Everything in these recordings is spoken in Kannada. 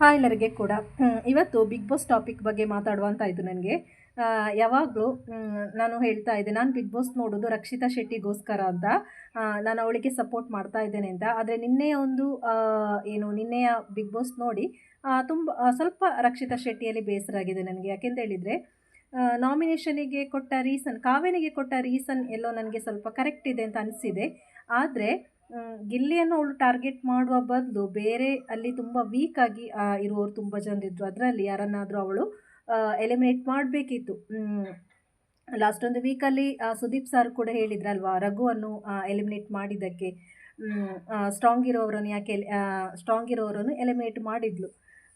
ಹಾಯ್ ಎಲ್ಲರಿಗೆ ಕೂಡ ಇವತ್ತು ಬಿಗ್ ಬಾಸ್ ಟಾಪಿಕ್ ಬಗ್ಗೆ ಮಾತಾಡುವಂತ ಇದು ನನಗೆ. ಯಾವಾಗಲೂ ನಾನು ಹೇಳ್ತಾ ಇದ್ದೆ, ನಾನು ಬಿಗ್ ಬಾಸ್ ನೋಡೋದು ರಕ್ಷಿತಾ ಶೆಟ್ಟಿಗೋಸ್ಕರ ಅಂತ. ನಾನು ಅವಳಿಗೆ ಸಪೋರ್ಟ್ ಮಾಡ್ತಾ ಇದ್ದೇನೆ ಅಂತ. ಆದರೆ ನಿನ್ನೆಯ ಒಂದು ಏನು, ನಿನ್ನೆಯ ಬಿಗ್ ಬಾಸ್ ನೋಡಿ ತುಂಬ ಸ್ವಲ್ಪ ರಕ್ಷಿತಾ ಶೆಟ್ಟಿಯಲ್ಲಿ ಬೇಸರ ಆಗಿದೆ ನನಗೆ. ಯಾಕೆಂತ ಹೇಳಿದರೆ ನಾಮಿನೇಷನಿಗೆ ಕೊಟ್ಟ ರೀಸನ್ ಕಾವೇನಿಗೆ ಕೊಟ್ಟ ರೀಸನ್ ಎಲ್ಲೋ ನನಗೆ ಸ್ವಲ್ಪ ಕರೆಕ್ಟ್ ಇದೆ ಅಂತ ಅನಿಸಿದೆ. ಆದರೆ ಗಿಲ್ಲಿಯನ್ನು ಅವಳು ಟಾರ್ಗೆಟ್ ಮಾಡುವ ಬದಲು ಬೇರೆ ಅಲ್ಲಿ ತುಂಬ ವೀಕ್ ಆಗಿ ಇರುವವರು ತುಂಬ ಜನರಿದ್ದರು ಅದರಲ್ಲಿ ಯಾರನ್ನಾದರೂ ಅವಳು ಎಲಿಮಿನೇಟ್ ಮಾಡಬೇಕಿತ್ತು. ಲಾಸ್ಟ್ ಒಂದು ವೀಕಲ್ಲಿ ಸುದೀಪ್ ಸರ್ ಕೂಡ ಹೇಳಿದ್ರಲ್ವಾ, ರಘುವನ್ನು ಎಲಿಮಿನೇಟ್ ಮಾಡಿದ್ದಕ್ಕೆ. ಸ್ಟ್ರಾಂಗ್ ಇರೋವರನ್ನು ಯಾಕೆ ಸ್ಟ್ರಾಂಗ್ ಇರೋವರನ್ನು ಎಲಿಮಿನೇಟ್ ಮಾಡಿದ್ಲು.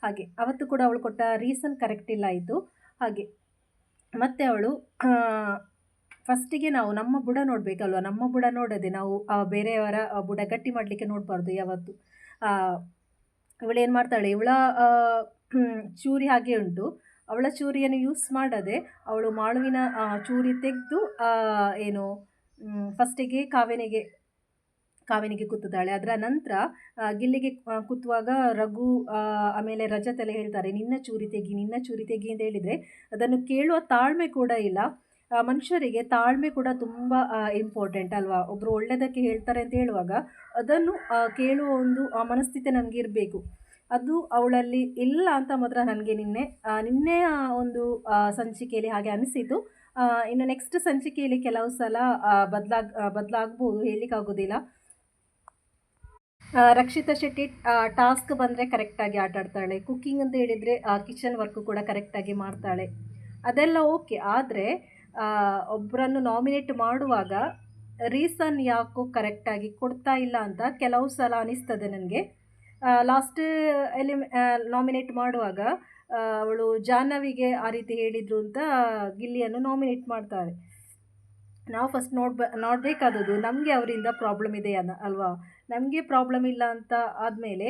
ಹಾಗೆ, ಅವತ್ತು ಕೂಡ ಅವಳು ಕೊಟ್ಟ ರೀಸನ್ ಕರೆಕ್ಟ್ ಇಲ್ಲ ಆಯಿತು ಹಾಗೆ, ಮತ್ತು ಅವಳು ಫಸ್ಟಿಗೆ ನಾವು ನಮ್ಮ ಬುಡ ನೋಡಬೇಕಲ್ವ? ನಮ್ಮ ಬುಡ ನೋಡದೆ ನಾವು ಬೇರೆಯವರ ಬುಡ ಗಟ್ಟಿ ಮಾಡಲಿಕ್ಕೆ ನೋಡಬಾರ್ದು ಯಾವತ್ತು. ಇವಳೇನು ಮಾಡ್ತಾಳೆ? ಇವಳ ಚೂರಿ ಹಾಗೆ ಉಂಟು. ಅವಳ ಚೂರಿಯನ್ನು ಯೂಸ್ ಮಾಡದೆ ಅವಳು ಮಾಳುವಿನ ಚೂರಿ ತೆಗೆದು ಏನು ಫಸ್ಟಿಗೆ ಕಾವೇನಿಗೆ, ಕಾವಿನಿಗೆ ಕುತ್ತುತ್ತಾಳೆ ಅದರ ನಂತರ ಗಿಲ್ಲಿಗೆ ಕೂತುವಾಗ ರಘು ಆಮೇಲೆ ರಜತ್ ಎಲ್ಲ ಹೇಳ್ತಾರೆ, ನಿನ್ನ ಚೂರಿ ತೆಗಿ, ನಿನ್ನ ಚೂರಿ ತೆಗಿ ಅಂತ ಹೇಳಿದರೆ ಅದನ್ನು ಕೇಳುವ ತಾಳ್ಮೆ ಕೂಡ ಇಲ್ಲ. ಮನುಷ್ಯರಿಗೆ ತಾಳ್ಮೆ ಕೂಡ ತುಂಬ ಇಂಪಾರ್ಟೆಂಟ್ ಅಲ್ವಾ? ಒಬ್ಬರು ಒಳ್ಳೆಯದಕ್ಕೆ ಹೇಳ್ತಾರೆ ಅಂತ ಹೇಳುವಾಗ ಅದನ್ನು ಕೇಳುವ ಒಂದು ಮನಸ್ಥಿತಿ ನಮಗೆ ಇರಬೇಕು. ಅದು ಅವಳಲ್ಲಿ ಇಲ್ಲ ಅಂತ ಮಾತ್ರ ನನಗೆ ನಿನ್ನೆ ನಿನ್ನೆ ಒಂದು ಸಂಚಿಕೆಯಲ್ಲಿ ಹಾಗೆ ಅನಿಸಿತು ಇನ್ನು ನೆಕ್ಸ್ಟ್ ಸಂಚಿಕೆಯಲ್ಲಿ ಕೆಲವು ಸಲ ಬದಲಾಗ ಬದಲಾಗ್ಬೋದು, ಹೇಳಲಿಕ್ಕಾಗೋದಿಲ್ಲ. ರಕ್ಷಿತಾ ಶೆಟ್ಟಿ ಟಾಸ್ಕ್ ಬಂದರೆ ಕರೆಕ್ಟಾಗಿ ಆಟ ಆಡ್ತಾಳೆ. ಕುಕ್ಕಿಂಗ್ ಅಂತ ಹೇಳಿದರೆ ಕಿಚನ್ ವರ್ಕು ಕೂಡ ಕರೆಕ್ಟಾಗಿ ಮಾಡ್ತಾಳೆ. ಅದೆಲ್ಲ ಓಕೆ ಆದರೆ ಒಬ್ಬರನ್ನು ನಾಮಿನೇಟ್ ಮಾಡುವಾಗ ರೀಸನ್ ಯಾಕೋ ಕರೆಕ್ಟಾಗಿ ಕೊಡ್ತಾ ಇಲ್ಲ ಅಂತ ಕೆಲವು ಸಲ ಅನಿಸ್ತದೆ ನನಗೆ. ಲಾಸ್ಟ್ ಎಲಿ ನಾಮಿನೇಟ್ ಮಾಡುವಾಗ ಅವಳು ಜಾಹ್ನವಿಗೆ ಆ ರೀತಿ ಹೇಳಿದರು ಅಂತ ಗಿಲ್ಲಿಯನ್ನು ನಾಮಿನೇಟ್ ಮಾಡ್ತಾರೆ. ನಾವು ಫಸ್ಟ್ ನೋಡ್ಬ, ನೋಡಬೇಕಾದದ್ದು ನಮಗೆ ಅವರಿಂದ ಪ್ರಾಬ್ಲಮ್ ಇದೆ ಅನ್ನ ಅಲ್ವಾ? ನಮಗೆ ಪ್ರಾಬ್ಲಮ್ ಇಲ್ಲ ಅಂತ ಆದಮೇಲೆ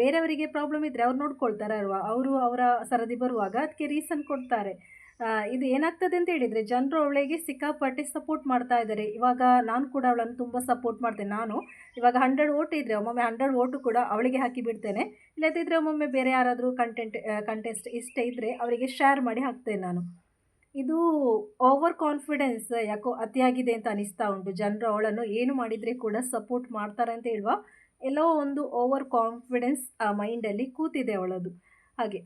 ಬೇರೆಯವರಿಗೆ ಪ್ರಾಬ್ಲಮ್ ಇದ್ದರೆ ಅವ್ರು ನೋಡ್ಕೊಳ್ತಾರೆ ಅಲ್ವಾ? ಅವರು ಅವರ ಸರದಿ ಬರುವಾಗ ಅದಕ್ಕೆ ರೀಸನ್ ಕೊಡ್ತಾರೆ. ಇದು ಏನಾಗ್ತದೆ ಅಂತ ಹೇಳಿದರೆ ಜನರು ಅವಳಿಗೆ ಸಿಕ್ಕಾಪಟ್ಟೆ ಸಪೋರ್ಟ್ ಮಾಡ್ತಾ ಇದ್ದಾರೆ ಇವಾಗ ನಾನು ಕೂಡ ಅವಳನ್ನು ತುಂಬ ಸಪೋರ್ಟ್ ಮಾಡ್ತೇನೆ. ನಾನು ಇವಾಗ ಹಂಡ್ರೆಡ್ ಓಟ್ ಇದ್ದರೆ ಒಮ್ಮೊಮ್ಮೆ ಹಂಡ್ರೆಡ್ ಓಟು ಕೂಡ ಅವಳಿಗೆ ಹಾಕಿ ಬಿಡ್ತೇನೆ. ಇಲ್ಲದಿದ್ದರೆ ಒಮ್ಮೊಮ್ಮೆ ಬೇರೆ ಯಾರಾದರೂ ಕಂಟೆಂಟ್ ಕಂಟೆಸ್ಟ್ ಇಷ್ಟ ಇದ್ದರೆ ಅವರಿಗೆ ಶೇರ್ ಮಾಡಿ ಹಾಕ್ತೇನೆ ನಾನು. ಇದು ಓವರ್ ಕಾನ್ಫಿಡೆನ್ಸ್ ಯಾಕೋ ಅತಿಯಾಗಿದೆ ಅಂತ ಅನಿಸ್ತಾ ಉಂಟು. ಜನರು ಅವಳನ್ನು ಏನು ಮಾಡಿದರೆ ಕೂಡ ಸಪೋರ್ಟ್ ಮಾಡ್ತಾರೆ ಅಂತ ಹೇಳುವ. ಎಲ್ಲೋ ಒಂದು ಓವರ್ ಕಾನ್ಫಿಡೆನ್ಸ್ ಆ ಮೈಂಡಲ್ಲಿ ಕೂತಿದೆ ಅವಳದು. ಹಾಗೆ.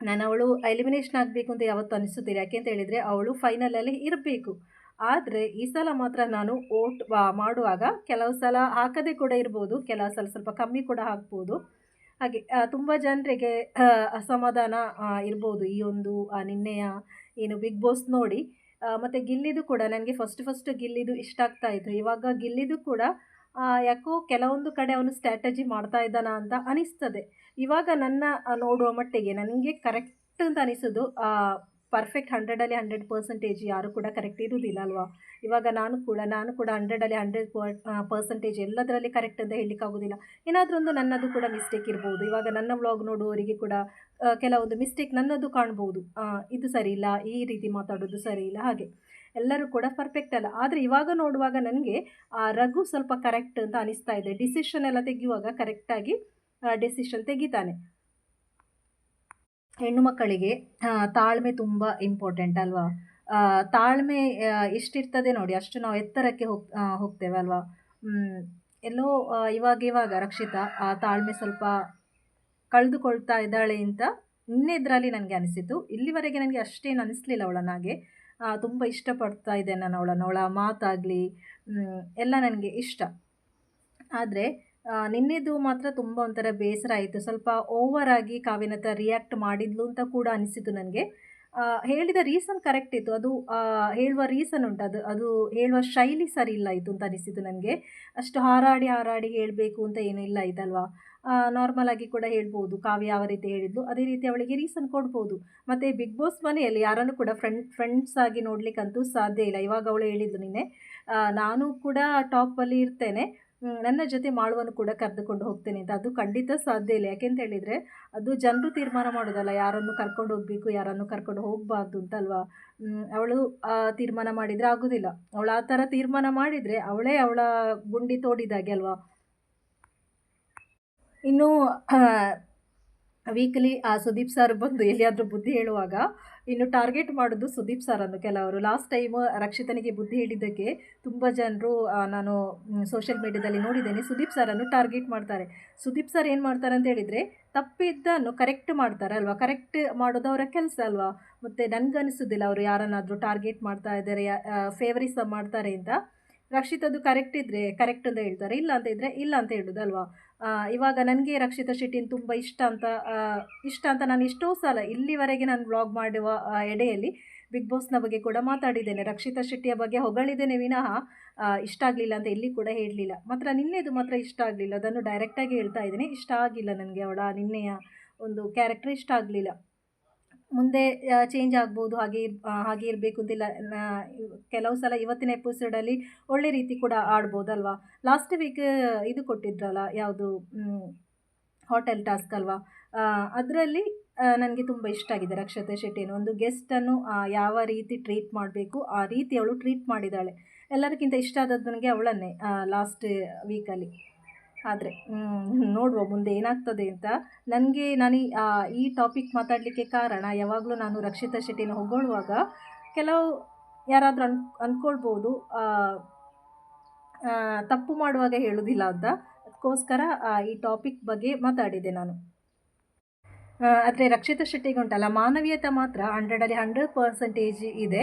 ನಾನು ಅವಳು ಎಲಿಮಿನೇಷನ್ ಆಗಬೇಕು ಅಂತ ಯಾವತ್ತೂ ಅನಿಸುತ್ತಿಲ್ಲ ಯಾಕೆಂತ ಹೇಳಿದರೆ ಅವಳು ಫೈನಲಲ್ಲಿ ಇರಬೇಕು. ಆದರೆ ಈ ಸಲ ಮಾತ್ರ ನಾನು ಓಟ್ ಮಾಡುವಾಗ ಕೆಲವು ಸಲ ಹಾಕದೆ ಕೂಡ ಇರ್ಬೋದು. ಕೆಲವು ಸಲ ಸ್ವಲ್ಪ ಕಮ್ಮಿ ಕೂಡ ಹಾಕ್ಬೋದು. ಹಾಗೆ ತುಂಬ ಜನರಿಗೆ ಅಸಮಾಧಾನ ಇರ್ಬೋದು. ಈ ಒಂದು ನಿನ್ನೆಯ ಏನು ಬಿಗ್ ಬಾಸ್ ನೋಡಿ ಮತ್ತು ಗಿಲ್ಲಿದು ಕೂಡ, ನನಗೆ ಫಸ್ಟ್ ಫಸ್ಟ್ ಗಿಲ್ಲಿದು ಇಷ್ಟ ಆಗ್ತಾ ಇತ್ತು. ಇವಾಗ ಗಿಲ್ಲಿದು ಕೂಡ ಯಾಕೋ ಕೆಲವೊಂದು ಕಡೆ ಅವನು ಸ್ಟ್ರಾಟಜಿ ಮಾಡ್ತಾ ಇದ್ದಾನ ಅಂತ ಅನಿಸ್ತದೆ. ಇವಾಗ ನನ್ನ ನೋಡುವ ಮಟ್ಟಿಗೆ, ನನಗೆ ಕರೆಕ್ಟ್ ಅಂತ ಅನಿಸೋದು ಪರ್ಫೆಕ್ಟ್ ಹಂಡ್ರೆಡಲ್ಲಿ ಹಂಡ್ರೆಡ್ ಪರ್ಸೆಂಟೇಜ್ ಯಾರು ಕೂಡ ಕರೆಕ್ಟ್ ಇರುವುದಿಲ್ಲ ಅಲ್ವಾ? ಇವಾಗ ನಾನು ಕೂಡ ನಾನು ಕೂಡ ಹಂಡ್ರೆಡಲ್ಲಿ ಹಂಡ್ರೆಡ್ ಪರ್ಸೆಂಟೇಜ್ ಎಲ್ಲದರಲ್ಲಿ ಕರೆಕ್ಟ್ ಅಂತ ಹೇಳಲಿಕ್ಕಾಗೋದಿಲ್ಲ ಏನಾದರೂ ಒಂದು ನನ್ನದು ಕೂಡ ಮಿಸ್ಟೇಕ್ ಇರ್ಬೋದು. ಇವಾಗ ನನ್ನ ವ್ಲಾಗ್ ನೋಡುವವರಿಗೆ ಕೂಡ ಕೆಲವೊಂದು ಮಿಸ್ಟೇಕ್ ನನ್ನದು ಕಾಣ್ಬೋದು. ಇದು ಸರಿ ಇಲ್ಲ, ಈ ರೀತಿ ಮಾತಾಡೋದು ಸರಿ ಇಲ್ಲ, ಹಾಗೆ. ಎಲ್ಲರೂ ಕೂಡ ಪರ್ಫೆಕ್ಟ್ ಅಲ್ಲ. ಆದರೆ ಇವಾಗ ನೋಡುವಾಗ ನನಗೆ, ಆ, ರಘು ಸ್ವಲ್ಪ ಕರೆಕ್ಟ್ ಅಂತ ಅನಿಸ್ತಾ ಇದೆ. ಡಿಸಿಷನ್ ಎಲ್ಲ ತೆಗೆಯುವಾಗ ಕರೆಕ್ಟಾಗಿ ಡಿಸಿಷನ್ ತೆಗಿತಾನೆ. ಹೆಣ್ಣು ಮಕ್ಕಳಿಗೆ ತಾಳ್ಮೆ ತುಂಬ ಇಂಪಾರ್ಟೆಂಟ್ ಅಲ್ವಾ? ತಾಳ್ಮೆ ಎಷ್ಟಿರ್ತದೆ ನೋಡಿ, ಅಷ್ಟು ನಾವು ಎತ್ತರಕ್ಕೆ ಹೋಗ್ ಹೋಗ್ತೇವೆ ಅಲ್ವಾ? ಎಲ್ಲೋ ಇವಾಗ ಇವಾಗ ರಕ್ಷಿತಾ, ಆ ತಾಳ್ಮೆ ಸ್ವಲ್ಪ ಕಳೆದುಕೊಳ್ತಾ ಇದ್ದಾಳೆ ಅಂತ ನಿನ್ನೆದ್ರಲ್ಲಿ ನನಗೆ ಅನಿಸಿತು. ಇಲ್ಲಿವರೆಗೆ ನನಗೆ ಅಷ್ಟೇನು ಅನಿಸ್ಲಿಲ್ಲ ಅವಳನ್ನ ಹಾಗೆ. ತುಂಬ ಇಷ್ಟಪಡ್ತಾ ಇದ್ದೆ ನಾನು ಅವಳನ್ನು. ಅವಳ ಮಾತಾಗಲಿ ಎಲ್ಲ ನನಗೆ ಇಷ್ಟ. ಆದರೆ ನಿನ್ನೆದು ಮಾತ್ರ ತುಂಬ ಒಂಥರ ಬೇಸರ ಆಯಿತು. ಸ್ವಲ್ಪ ಓವರ್ ಆಗಿ ಕಾವ್ಯನ ಹತ್ರ ರಿಯಾಕ್ಟ್ ಮಾಡಿದ್ಲು ಅಂತ ಕೂಡ ಅನಿಸಿತು ನನಗೆ. ಹೇಳಿದ ರೀಸನ್ ಕರೆಕ್ಟ್ ಇತ್ತು. ಅದು ಹೇಳುವ ರೀಸನ್ ಉಂಟು. ಅದು ಅದು ಹೇಳುವ ಶೈಲಿ ಸರಿ ಇಲ್ಲ ಇತ್ತು ಅಂತ ಅನಿಸಿತು ನನಗೆ. ಅಷ್ಟು ಹಾರಾಡಿ ಹಾರಾಡಿ ಹೇಳಬೇಕು ಅಂತ ಏನೂ ಇಲ್ಲ ಇದಲ್ವಾ ನಾರ್ಮಲ್ ಆಗಿ ಕೂಡ ಹೇಳ್ಬೋದು. ಕಾವ್ಯ ಯಾವ ರೀತಿ ಹೇಳಿದ್ಲು, ಅದೇ ರೀತಿ ಅವಳಿಗೆ ರೀಸನ್ ಕೊಡ್ಬೋದು. ಮತ್ತು ಬಿಗ್ ಬಾಸ್ ಮನೆಯಲ್ಲಿ ಯಾರನ್ನು ಕೂಡ ಫ್ರೆಂಡ್ ಫ್ರೆಂಡ್ಸ್ ಆಗಿ ನೋಡಲಿಕ್ಕಂತೂ ಸಾಧ್ಯ ಇಲ್ಲ. ಇವಾಗ ಅವಳು ಹೇಳಿದ್ಲು ನಿನ್ನೆ. ನಾನು ಕೂಡ ಟಾಪಲ್ಲಿ ಇರ್ತೇನೆ. ನನ್ನ ಜೊತೆ ಮಾಳುವನ್ನು ಕೂಡ ಕರೆದುಕೊಂಡು ಹೋಗ್ತೇನೆ ಅಂತ. ಅದು ಖಂಡಿತ ಸಾಧ್ಯ ಇಲ್ಲ. ಯಾಕೆಂತ ಹೇಳಿದರೆ, ಅದು ಜನರು ತೀರ್ಮಾನ ಮಾಡೋದಲ್ಲ. ಯಾರನ್ನು ಕರ್ಕೊಂಡು ಹೋಗಬೇಕು, ಯಾರನ್ನು ಕರ್ಕೊಂಡು ಹೋಗಬಾರ್ದು ಅಂತ ಅಲ್ವಾ ಅವಳು ತೀರ್ಮಾನ ಮಾಡಿದರೆ ಆಗೋದಿಲ್ಲ. ಅವಳು ಆ ಥರ ತೀರ್ಮಾನ ಮಾಡಿದರೆ ಅವಳೇ ಅವಳ ಗುಂಡಿ ತೋಡಿದಾಗೆ ಅಲ್ವಾ? ಇನ್ನು ವೀಕ್ಲಿ ಆ ಸುದೀಪ್ ಸರ್ ಬಂದು ಎಲ್ಲಿಯಾದರೂ ಬುದ್ಧಿ ಹೇಳುವಾಗ ಇನ್ನು ಟಾರ್ಗೆಟ್ ಮಾಡೋದು ಸುದೀಪ್ ಸರನ್ನು. ಕೆಲವರು ಲಾಸ್ಟ್ ಟೈಮ್ ರಕ್ಷಿತನಿಗೆ ಬುದ್ಧಿ ಹೇಳಿದ್ದಕ್ಕೆ ತುಂಬ ಜನರು ನಾನು ಸೋಷಿಯಲ್ ಮೀಡ್ಯಾದಲ್ಲಿ ನೋಡಿದ್ದೇನೆ. ಸುದೀಪ್ ಸರನ್ನು ಟಾರ್ಗೆಟ್ ಮಾಡ್ತಾರೆ. ಸುದೀಪ್ ಸರ್ ಏನು ಮಾಡ್ತಾರೆ ಅಂತ ಹೇಳಿದರೆ, ತಪ್ಪಿದ್ದನ್ನು ಕರೆಕ್ಟ್ ಮಾಡ್ತಾರೆ ಅಲ್ವಾ? ಕರೆಕ್ಟ್ ಮಾಡೋದು ಅವರ ಕೆಲಸ ಅಲ್ವಾ? ಮತ್ತು ನನಗನ್ನಿಸೋದಿಲ್ಲ ಅವರು ಯಾರನ್ನಾದರೂ ಟಾರ್ಗೆಟ್ ಮಾಡ್ತಾ ಇದ್ದಾರೆ ಫೇವರಿಸ ಮಾಡ್ತಾರೆ ಅಂತ. ರಕ್ಷಿತದ್ದು ಕರೆಕ್ಟ್ ಇದ್ದರೆ ಕರೆಕ್ಟ್ ಅಂತ ಹೇಳ್ತಾರೆ, ಇಲ್ಲ ಅಂತ ಇದ್ದರೆ ಇಲ್ಲ ಅಂತ ಹೇಳೋದಲ್ವಾ ಇವಾಗ ನನಗೆ ರಕ್ಷಿತಾ ಶೆಟ್ಟಿನ ತುಂಬ ಇಷ್ಟ ಅಂತ ಇಷ್ಟ ಅಂತ ನಾನು ಎಷ್ಟೋ ಸಲ ಇಲ್ಲಿವರೆಗೆ ನಾನು ವ್ಲಾಗ್ ಮಾಡುವ ಎಡೆಯಲ್ಲಿ ಬಿಗ್ ಬಾಸ್ನ ಬಗ್ಗೆ ಕೂಡ ಮಾತಾಡಿದ್ದೇನೆ. ರಕ್ಷಿತಾ ಶೆಟ್ಟಿಯ ಬಗ್ಗೆ ಹೊಗಳಿದ್ದೇನೆ ವಿನಃ ಇಷ್ಟ ಆಗಲಿಲ್ಲ ಅಂತ ಎಲ್ಲಿ ಕೂಡ ಹೇಳಲಿಲ್ಲ. ಮಾತ್ರ ನಿನ್ನೆದು ಮಾತ್ರ ಇಷ್ಟ ಆಗಲಿಲ್ಲ. ಅದನ್ನು ಡೈರೆಕ್ಟಾಗಿ ಹೇಳ್ತಾ ಇದ್ದೇನೆ. ಇಷ್ಟ ಆಗಿಲ್ಲ ನನಗೆ ಅವಳ ನಿನ್ನೆಯ ಒಂದು ಕ್ಯಾರೆಕ್ಟರ್ ಇಷ್ಟ ಆಗಲಿಲ್ಲ. ಮುಂದೆ ಚೇಂಜ್ ಆಗ್ಬೋದು, ಹಾಗೆ ಹಾಗೆ ಇರಬೇಕು ಅಂತಿಲ್ಲ ಕೆಲವು ಸಲ ಇವತ್ತಿನ ಎಪಿಸೋಡಲ್ಲಿ ಒಳ್ಳೆ ರೀತಿ ಕೂಡ ಆಡ್ಬೋದಲ್ವಾ? ಲಾಸ್ಟ್ ವೀಕ್ ಇದು ಕೊಟ್ಟಿದ್ರಲ್ಲ, ಯಾವುದು ಹೋಟೆಲ್ ಟಾಸ್ಕ್ ಅಲ್ವಾ? ಅದರಲ್ಲಿ ನನಗೆ ತುಂಬ ಇಷ್ಟ ಆಗಿದೆ ರಕ್ಷತೆ ಶೆಟ್ಟಿನ ಒಂದು ಗೆಸ್ಟನ್ನು ಯಾವ ರೀತಿ ಟ್ರೀಟ್ ಮಾಡಬೇಕು, ಆ ರೀತಿ ಅವಳು ಟ್ರೀಟ್ ಮಾಡಿದ್ದಾಳೆ. ಎಲ್ಲರಿಗಿಂತ ಇಷ್ಟ ಆದದ್ದು ನನಗೆ ಅವಳನ್ನೇ ಲಾಸ್ಟ್ ವೀಕಲ್ಲಿ ಆದರೆ ನೋಡುವ ಮುಂದೆ ಏನಾಗ್ತದೆ ಅಂತ. ನನಗೆ ನಾನು ಈ- ಟಾಪಿಕ್ ಮಾತಾಡಲಿಕ್ಕೆ ಕಾರಣ ಯಾವಾಗಲೂ ನಾನು ರಕ್ಷಿತಾ ಶೆಟ್ಟಿನ ಹೊಗೊಳ್ಳುವಾಗ ಕೆಲವು ಯಾರಾದರೂ ಅನ್ ಅಂದ್ಕೊಳ್ಬೋದು ತಪ್ಪು ಮಾಡುವಾಗ ಹೇಳೋದಿಲ್ಲ ಅಂತ. ಅದಕ್ಕೋಸ್ಕರ ಈ ಟಾಪಿಕ್ ಬಗ್ಗೆ ಮಾತಾಡಿದೆ ನಾನು. ಆದರೆ ರಕ್ಷಿತಾ ಶೆಟ್ಟಿಗೆ ಉಂಟಲ್ಲ, ಮಾನವೀಯತೆ ಮಾತ್ರ ಹಂಡ್ರೆಡಲ್ಲಿ ಹಂಡ್ರೆಡ್ ಪರ್ಸೆಂಟೇಜ್ ಇದೆ.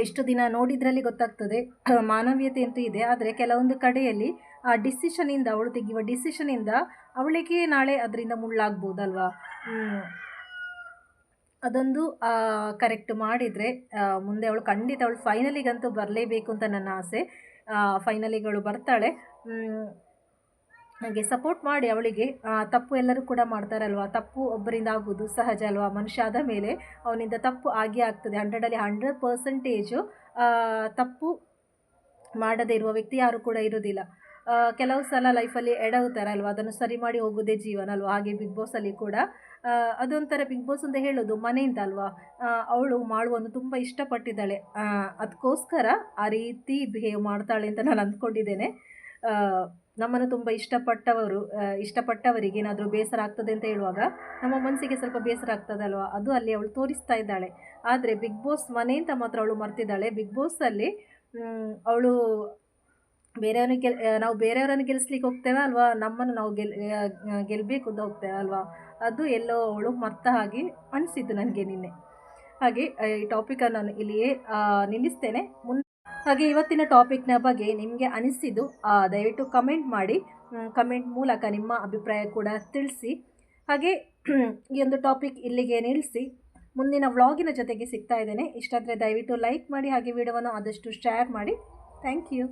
ಇಷ್ಟು ದಿನ ನೋಡಿದ್ರಲ್ಲಿ ಗೊತ್ತಾಗ್ತದೆ, ಮಾನವೀಯತೆ ಅಂತೂ ಇದೆ. ಆದರೆ ಕೆಲವೊಂದು ಕಡೆಯಲ್ಲಿ ಆ ಡಿಸಿಷನಿಂದ ಅವಳು ತೆಗೆಯುವ ಡಿಸಿಷನಿಂದ ಅವಳಿಗೆ ನಾಳೆ ಅದರಿಂದ ಮುಳ್ಳಾಗ್ಬೋದಲ್ವಾ? ಅದೊಂದು ಕರೆಕ್ಟ್ ಮಾಡಿದರೆ ಮುಂದೆ ಅವಳು ಖಂಡಿತ ಅವಳು ಫೈನಲಿಗಂತೂ ಬರಲೇಬೇಕು ಅಂತ ನನ್ನ ಆಸೆ. ಫೈನಲಿಗಳು ಬರ್ತಾಳೆ. ನನಗೆ ಸಪೋರ್ಟ್ ಮಾಡಿ ಅವಳಿಗೆ ತಪ್ಪು ಎಲ್ಲರೂ ಕೂಡ ಮಾಡ್ತಾರಲ್ವ? ತಪ್ಪು ಒಬ್ಬರಿಂದ ಆಗೋದು ಸಹಜ ಅಲ್ವಾ? ಮನುಷ್ಯ ಆದ ಮೇಲೆ ಅವನಿಂದ ತಪ್ಪು ಆಗೇ ಆಗ್ತದೆ. ಹಂಡ್ರೆಡಲ್ಲಿ ಹಂಡ್ರೆಡ್ ಪರ್ಸೆಂಟೇಜು ತಪ್ಪು ಮಾಡದೇ ಇರುವ ವ್ಯಕ್ತಿ ಯಾರು ಕೂಡ ಇರೋದಿಲ್ಲ ಕೆಲವು ಸಲ ಲೈಫಲ್ಲಿ ಎಡವುತ್ತಾರಲ್ವ ಅದನ್ನು ಸರಿ ಮಾಡಿ ಹೋಗೋದೇ ಜೀವನ ಅಲ್ವಾ? ಹಾಗೆ ಬಿಗ್ ಬಾಸಲ್ಲಿ ಕೂಡ. ಅದೊಂಥರ ಬಿಗ್ ಬಾಸ್ ಅಂತ ಹೇಳೋದು ಮನೆಯಿಂದ ಅಲ್ವಾ? ಅವಳು ಮಾಡುವನ್ನು ತುಂಬ ಇಷ್ಟಪಟ್ಟಿದ್ದಾಳೆ. ಅದಕ್ಕೋಸ್ಕರ ಆ ರೀತಿ ಬಿಹೇವ್ ಮಾಡ್ತಾಳೆ ಅಂತ ನಾನು ಅಂದ್ಕೊಂಡಿದ್ದೇನೆ. ನಮ್ಮನ್ನು ತುಂಬ ಇಷ್ಟಪಟ್ಟವರು ಇಷ್ಟಪಟ್ಟವರಿಗೆ ಏನಾದರೂ ಬೇಸರ ಆಗ್ತದೆ ಅಂತ ಹೇಳುವಾಗ ನಮ್ಮ ಮನಸ್ಸಿಗೆ ಸ್ವಲ್ಪ ಬೇಸರ ಆಗ್ತದಲ್ವಾ ಅದು ಅಲ್ಲಿ ಅವಳು ತೋರಿಸ್ತಾ ಇದ್ದಾಳೆ. ಆದರೆ ಬಿಗ್ ಬಾಸ್ ಮನೆಯಿಂದ ಮಾತ್ರ ಅವಳು ಮರ್ತಿದ್ದಾಳೆ. ಬಿಗ್ ಬಾಸಲ್ಲಿ ಅವಳು ಬೇರೆಯವ್ರನ್ನ ಗೆಲ್ ನಾವು ಬೇರೆಯವರನ್ನು ಗೆಲ್ಲಿಸ್ಲಿಕ್ಕೆ ಹೋಗ್ತೇವೆ ಅಲ್ವಾ? ನಮ್ಮನ್ನು ನಾವು ಗೆಲ್ ಗೆಲ್ಲಬೇಕು ಅಂತ ಹೋಗ್ತೇವೆ ಅಲ್ವಾ? ಅದು ಎಲ್ಲೋ ಅವಳು ಮರ್ತ ಹಾಗೆ ಅನಿಸಿದ್ದು ನನಗೆ ನಿನ್ನೆ. ಹಾಗೆ ಈ ಟಾಪಿಕನ್ನು ನಾನು ಇಲ್ಲಿಯೇ ನಿಲ್ಲಿಸ್ತೇನೆ. ಮುನ್, ಹಾಗೆ ಇವತ್ತಿನ ಟಾಪಿಕ್ನ ಬಗ್ಗೆ ನಿಮಗೆ ಅನಿಸಿದ್ದು ದಯವಿಟ್ಟು ಕಮೆಂಟ್ ಮಾಡಿ. ಕಮೆಂಟ್ ಮೂಲಕ ನಿಮ್ಮ ಅಭಿಪ್ರಾಯ ಕೂಡ ತಿಳಿಸಿ. ಹಾಗೆ, ಈ ಒಂದು ಟಾಪಿಕ್ ಇಲ್ಲಿಗೆ ನಿಲ್ಲಿಸಿ. ಮುಂದಿನ ವ್ಲಾಗಿನ ಜೊತೆಗೆ ಸಿಗ್ತಾ ಇದ್ದೇನೆ. ಇಷ್ಟಾದರೆ ದಯವಿಟ್ಟು ಲೈಕ್ ಮಾಡಿ, ಹಾಗೆ ವಿಡಿಯೋವನ್ನು ಆದಷ್ಟು ಶೇರ್ ಮಾಡಿ. Thank you